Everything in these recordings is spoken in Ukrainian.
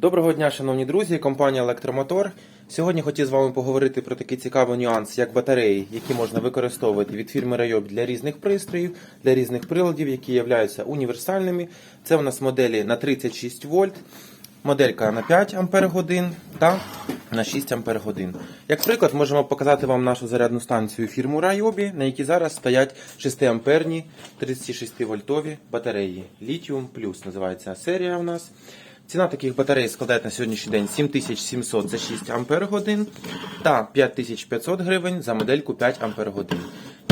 Доброго дня, шановні друзі, компанія Електромотор. Сьогодні хотів з вами поговорити про такий цікавий нюанс, як батареї, які можна використовувати від фірми Rayop для різних пристроїв, для різних приладів, які являються універсальними. Це у нас моделі на 36 вольт, моделька на 5 Ампер годин та на 6 Ампер годин. Як приклад, можемо показати вам нашу зарядну станцію фірму Rayobі, на якій зараз стоять 6 амперні 36 вольтові батареї. Lithium Plus називається серія у нас. Ціна таких батарей складає на сьогоднішній день 7700 за 6 Ампер годин та 5500 гривень за модельку 5 Ампер годин.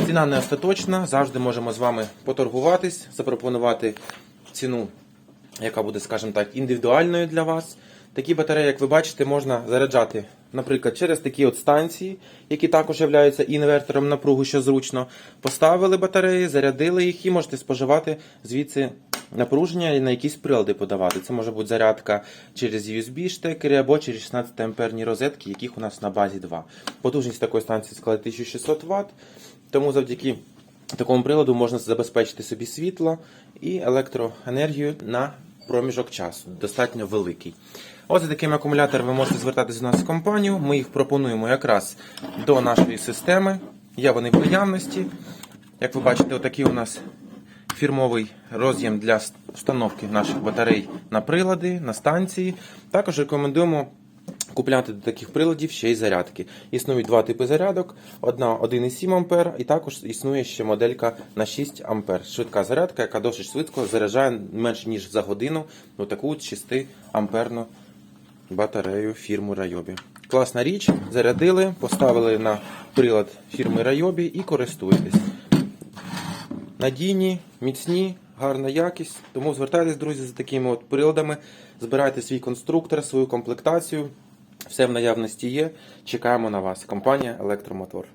Ціна не остаточна, завжди можемо з вами поторгуватись, запропонувати ціну, яка буде, скажімо так, індивідуальною для вас. Такі батареї, як ви бачите, можна заряджати, наприклад, через такі от станції, які також являються інвертором напругу, що зручно. Поставили батареї, зарядили їх і можете споживати звідси напруження на якісь прилади подавати. Це може бути зарядка через USB штекери або через 16 амперні розетки, яких у нас на базі 2. Потужність такої станції складає 1600 Вт, тому завдяки такому приладу можна забезпечити собі світло і електроенергію на проміжок часу, достатньо великий. Ось за таким акумулятором ви можете звертатися до нас в компанію. Ми їх пропонуємо якраз до нашої системи. Є вони в наявності. Як ви бачите, отакий у нас фірмовий роз'єм для встановки наших батарей на прилади, на станції. Також рекомендуємо купляти до таких приладів ще й зарядки. Існують два типи зарядок: одна 1,7 А, і також існує ще моделька на 6 А. Швидка зарядка, яка досить швидко заряджає менше ніж за годину таку 6 амперну батарею фірми Rayobі. Класна річ, зарядили, поставили на прилад фірми Rayobі і користуєтесь. Надійні, міцні, гарна якість. Тому звертайтесь, друзі, за такими от приладами. Збирайте свій конструктор, свою комплектацію. Все в наявності є. Чекаємо на вас. Компанія Електромотор.